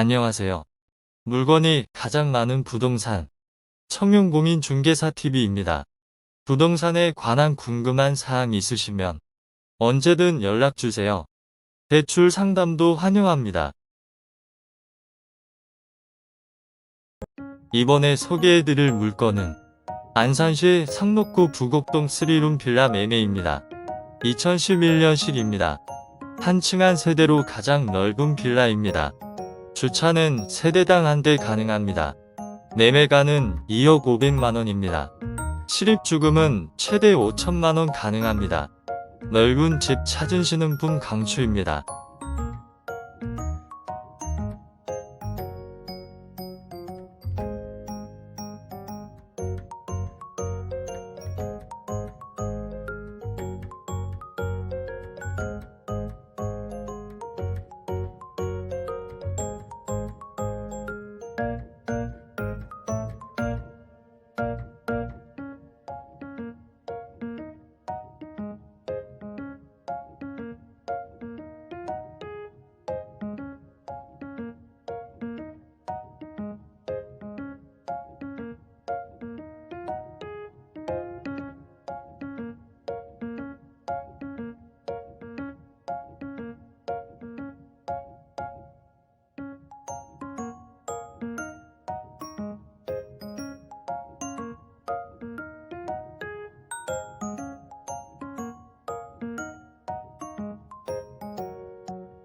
안녕하세요. 물건이 가장 많은 부동산 청룡공인중개사TV입니다. 부동산에 관한 궁금한 사항 있으시면 언제든 연락주세요. 대출 상담도 환영합니다. 이번에 소개해드릴 물건은 안산시 상록구 부곡동 3룸 빌라 매매입니다. 2011년식입니다. 한층한 세대로 가장 넓은 빌라입니다. 주차는 세대당 한 대 가능합니다. 매매가는 2억 500만원입니다. 실입주금은 최대 5천만원 가능합니다. 넓은 집 찾으시는 분 강추입니다.